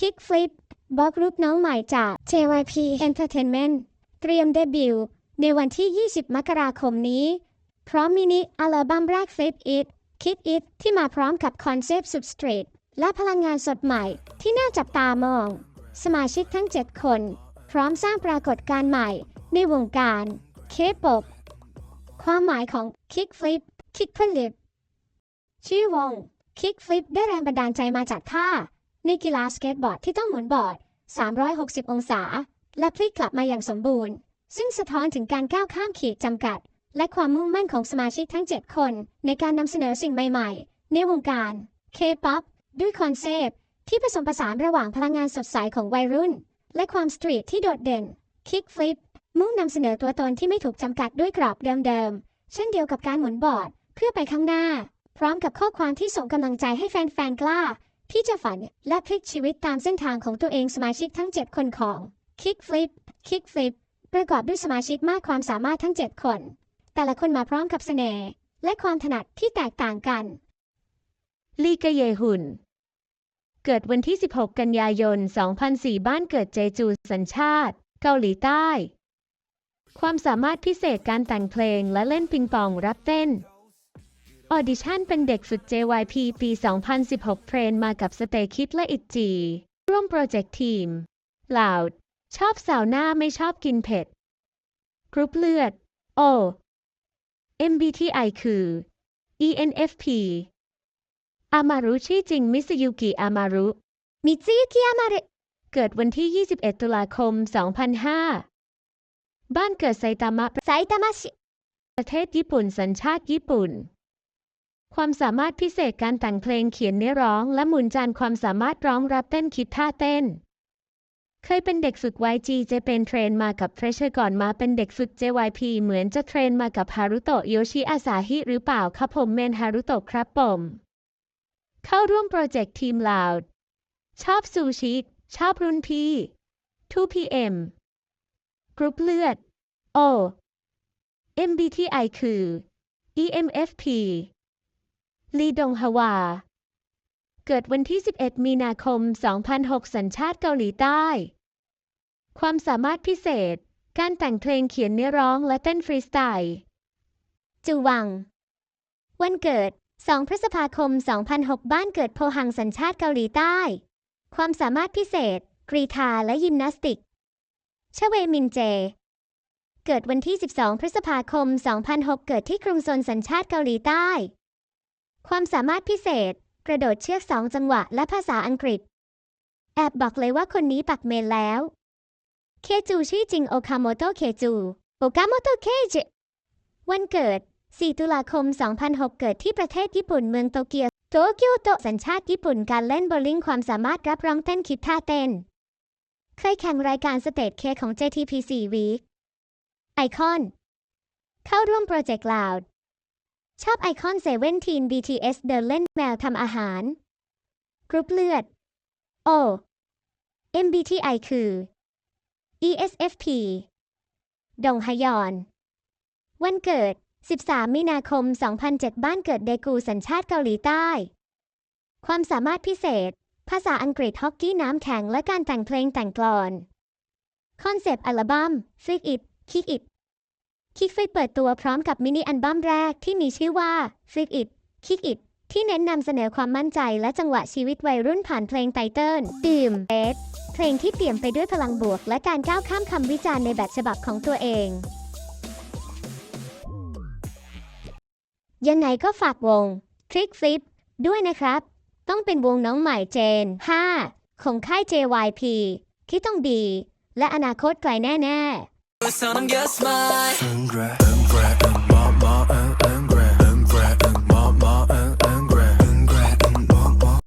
Kickflip บล็อกรูปน้องใหม่จาก JYP Entertainment เตรียมเดบิวต์ในวันที่ 20 มกราคมนี้ พร้อมมินิอัลบั้มแรก Flip It Kick It ที่มาพร้อมกับคอนเซปต์สุดสตรีทและพลังงานสดใหม่ที่น่าจับตามอง สมาชิกทั้ง 7 คน พร้อมสร้างปรากฏการณ์ใหม่ในวงการ K-pop ความหมายของ Kickflip Kickflip ชื่อวง Kickflip ได้แรงบันดาลใจมาจากท่า ในกีฬาสเก็ตบอร์ดที่ต้องหมุนบอร์ด 360 องศา และพลิกกลับมาอย่างสมบูรณ์ ซึ่งสะท้อนถึงการก้าวข้ามขีดจำกัด และความมุ่งมั่นของสมาชิกทั้ง 7 คน ในการนำเสนอสิ่งใหม่ๆ ในวงการ K-POP ด้วยคอนเซปต์ที่ผสมผสานระหว่างพลังงานสดใสของวัยรุ่น และความสตรีทที่โดดเด่น Kickflip มุ่งนำเสนอตัวตนที่ไม่ถูกจำกัดด้วยกรอบเดิมๆ เช่นเดียวกับการหมุนบอร์ดเพื่อไปข้างหน้า พร้อมกับข้อความที่ส่งกำลังใจให้แฟนๆ กล้า ที่จะฝันและพลิกชีวิตตามเส้นทางของตัวเองสมาชิกทั้ง 7 คนของ Kickflip Kickflip ประกอบด้วยสมาชิกมากความสามารถทั้ง 7 คน แต่ละคนมาพร้อมกับเสน่ห์และความถนัดที่แตกต่างกัน ลีกเยหุน เกิดวันที่ 16 กันยายน 2004 บ้านเกิดเจจูสัญชาติ เกาหลีใต้ ความสามารถพิเศษการแต่งเพลงและเล่นปิงปองรับเต้น ออดิชั่นเป็นเด็กสุด JYP ปี 2016เทรนมากับสเตคิดและอิจี ร่วมโปรเจกต์ทีม Loud ชอบสาวหน้าไม่ชอบกินเผ็ด กรุ๊ปเลือด O MBTI คือ ENFP อามารุชื่อจริงมิสยุกิอามารุมิตซุยุกิยามารุเกิดวันที่ 21 ตุลาคม 2005 บ้านเกิดไซตามะไซตามะชิประเทศญี่ปุ่นสัญชาติญี่ปุ่น ความสามารถพิเศษการแต่งเพลงเขียนเนื้อร้อง และหมุนจานความสามารถร้องรับเต้นคิดท่าเต้น เคยเป็นเด็กสุด YG จะเป็นเทรนมากับเทรเชอร์ก่อนมาเป็นเด็กสุด JYP เหมือนจะเทรนมากับฮารุโตะโยชิอาซาฮิหรือเปล่าครับผมเมนฮารุโตะครับผมเข้าร่วมโปรเจกต์ทีม Loud ชอบซูชิชอบรุ่นพี่ 2PM กรุ๊ปเลือด O MBTI คือ EMFP ลีดงฮวา เกิดวันที่ 11 มีนาคม 2006 สัญชาติเกาหลีใต้ ความสามารถพิเศษ การแต่งเพลงเขียนเนื้อร้องและเต้นฟรีสไตล์ จูวัง วันเกิด 2 พฤษภาคม 2006 บ้านเกิดโพหังสัญชาติเกาหลีใต้ ความสามารถพิเศษ กรีธาและยิมนาสติก ชเวมินเจเกิดวันที่ 12 พฤษภาคม 2006 เกิดที่กรุงโซลสัญชาติเกาหลีใต้ ความสามารถพิเศษ กระโดดเชือกสองจังหวะและภาษาอังกฤษ แอบบอกเลยว่าคนนี้ปักเมนแล้ว เคจูชื่อจริงโอคาโมโตเคจูโอกาโมโตเคจวันเกิด 4 ตุลาคม 2006 เกิดที่ประเทศญี่ปุ่นเมืองโตเกียว โตเกียวโตสัญชาติญี่ปุ่นการเล่นโบลิ่งความสามารถรับร้องเต้นคิดท่าเต้น เคยแข่งรายการสเตทเคของ JTP4 Week ไอคอน เข้าร่วมโปรเจกต์ Loud ชอบไอคอนเซเว่นทีน BTS เดินเล่นแมวทำอาหาร กรุ๊ปเลือด O MBTI คือ ESFP ดงฮยอน วันเกิด 13 มีนาคม 2007 บ้านเกิดเดกูสัญชาติเกาหลีใต้ ความสามารถพิเศษ ภาษาอังกฤษฮอกกี้น้ำแข็งและการแต่งเพลงแต่งกลอน คอนเซปต์อัลบั้ม Flick It Kick It Kick Flip เปิดตัวพร้อมกับมินิอัลบั้มแรกที่มีชื่อว่า Flick It Kick It ที่เน้นนำเสนอความมั่นใจและจังหวะชีวิตวัยรุ่นผ่านเพลงไตเติ้ลดื่มเอสเพลงที่เปลี่ยมไปด้วยพลังบวก และการก้าวข้ามคำวิจารณ์ในแบบฉบับของตัวเอง ยังไงก็ฝากวง Trick Flip ด้วยนะครับ ต้องเป็นวงน้องใหม่เจน 5 ของค่าย JYP ที่ต้องดี และอนาคตไกลแน่ ๆ It's on, I'm just my. Grab, grab,